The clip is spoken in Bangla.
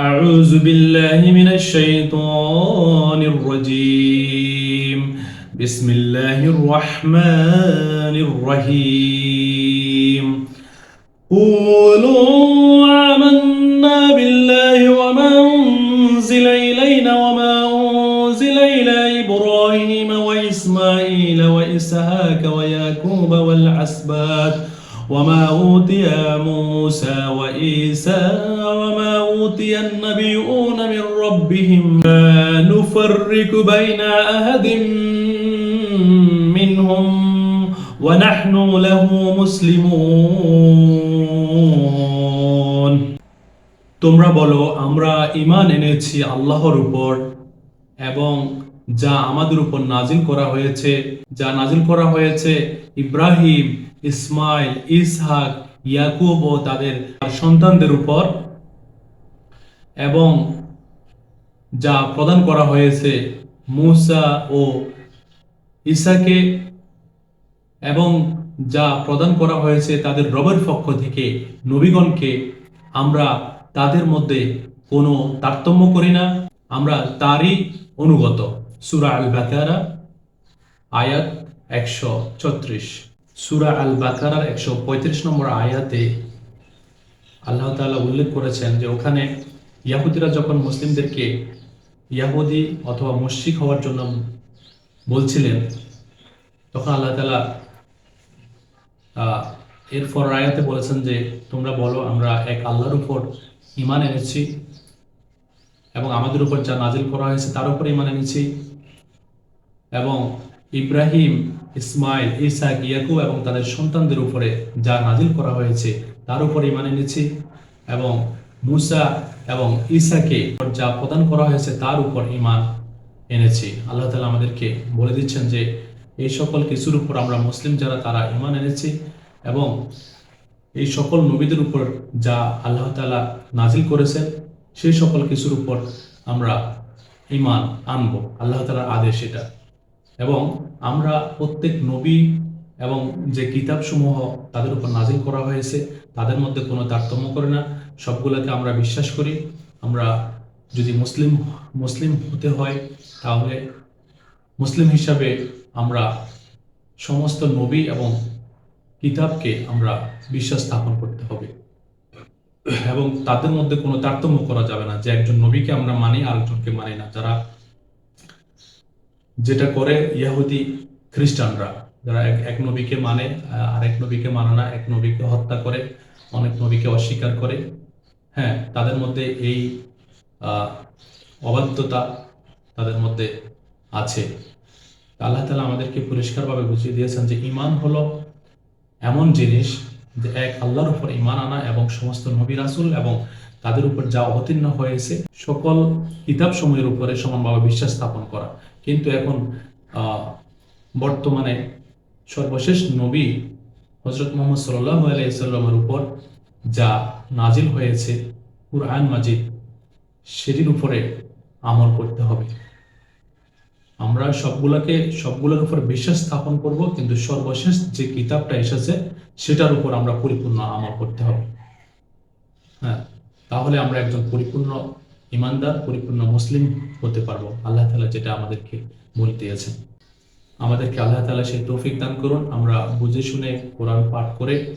أعوذ بالله من الشيطان الرجيم. بسم الله الرحمن الرحيم. قولوا آمنا بالله وما أنزل إلينا وما أنزل إلى إبراهيم وإسماعيل وإسحاق ويعقوب والأسباط وما أوتي موسى وعيسى وما أوتي النبيون من ربهم لا نفرق بين أحد منهم ونحن له مسلمون তোমরা বলো আমরা ঈমান এনেছি আল্লাহর উপর এবং যা আমাদের উপর নাজিল করা হয়েছে, যা নাজিল করা হয়েছে ইব্রাহিম, ইসমাইল, ইসহাক, ইয়াকুব ও তাদের সন্তানদের উপর এবং যা প্রদান করা হয়েছে মুসা ও ঈসাকে এবং যা প্রদান করা হয়েছে তাদের রবের পক্ষ থেকে নবীগণকে, আমরা তাদের মধ্যে কোনো তারতম্য করি না, আমরা তারই অনুগত। সুরা আল বাকারা আয়াত একশো ছত্রিশ। সুরা আল বাকারার একশো পঁয়ত্রিশ নম্বর আয়াতে আল্লাহ তাআলা উল্লেখ করেছেন যে ওখানে ইয়াহুদিরা যখন মুসলিমদেরকে ইয়াহুদি অথবা মুশরিক হওয়ার জন্য বলছিলেন, তখন আল্লাহ তালা এরপর আয়াতে বলেছেন যে, তোমরা বলো, আমরা এক আল্লাহর উপর ইমান এনেছি এবং আমাদের উপর যা নাজিল করা হয়েছে তার উপর ইমান এনেছি। এবং ইব্রাহিম, ইসমাইল, ইসাক, ইয়াকুব এবং তাদের সন্তানদের উপরে যা নাজিল করা হয়েছে, তার উপর ইমান এনেছি এবং মুসা এবং ঈসাকে যা প্রদান করা হয়েছে, তার উপর ইমান এনেছি। আল্লাহ তালা আমাদেরকে বলে দিচ্ছেন যে, এই সকল কিছুর উপর আমরা মুসলিম যারা, তারা ইমান এনেছি এবং এই সকল নবীদের উপর যা আল্লাহ তালা নাজিল করেছেন, সেই সকল কিছুর উপর আমরা ইমান আনব। আল্লাহ তালার আদেশ এটা। এবং আমরা প্রত্যেক নবী এবং যে কিতাবসমূহ তাদের উপর নাজিল করা হয়েছে, তাদের মধ্যে কোনো তারতম্য করে না। সবগুলোকে আমরা বিশ্বাস করি। আমরা যদি মুসলিম মুসলিম হতে হয়, তাহলে মুসলিম হিসাবে আমরা সমস্ত নবী এবং কিতাবকে আমরা বিশ্বাস স্থাপন করতে হবে। এবং তাদের মধ্যে কোনো তারতম্য করা যাবে না যে একজন নবীকে আমরা মানি আরেকজনকে মানি না। যারা যেটা করে ইয়াহুদি খ্রিস্টানরা, যারা এক নবীকে মানে আর এক নবীকে মানে না, এক নবীকে হত্যা করে, অনেক নবীকে অস্বীকার করে হ্যাঁ তাদের মধ্যে এই অবাধ্যতা তাদের মধ্যে আছে। আল্লাহ তালা আমাদেরকে পরিষ্কারভাবে বুঝিয়ে দিয়েছেন যে ইমান হলো এমন জিনিস যে এক আল্লাহর উপর ইমান আনা এবং সমস্ত নবী রাসুল এবং তাদের উপর যা অবতীর্ণ হয়েছে, সকল কিতাব সময়ের উপরে সমানভাবে বিশ্বাস স্থাপন করা। কিন্তু এখন বর্তমানে সর্বশেষ নবী হজরত মোহাম্মদ সাল্লাহ আলাইসাল্লামের উপর যা নাজিল হয়েছে কুরআন মাজিদ, সেটির উপরে আমল করতে হবে। আমরা সবগুলাকে, সবগুলোর উপর বিশ্বাস স্থাপন করব, কিন্তু সর্বশেষ যে কিতাবটা এসেছে, সেটার উপর আমরা পরিপূর্ণ আমল করতে হবে। হ্যাঁ তাহলে আমরা একজন পরিপূর্ণ ইমানদার, পরিপূর্ণ মুসলিম হতে পারব। আল্লাহ তালা যেটা আমাদেরকে বলে দিয়েছেন। আমাদেরকে আল্লাহ তালা সেই তৌফিক দান করুন। আমরা বুঝে শুনে কোরআন পাঠ করে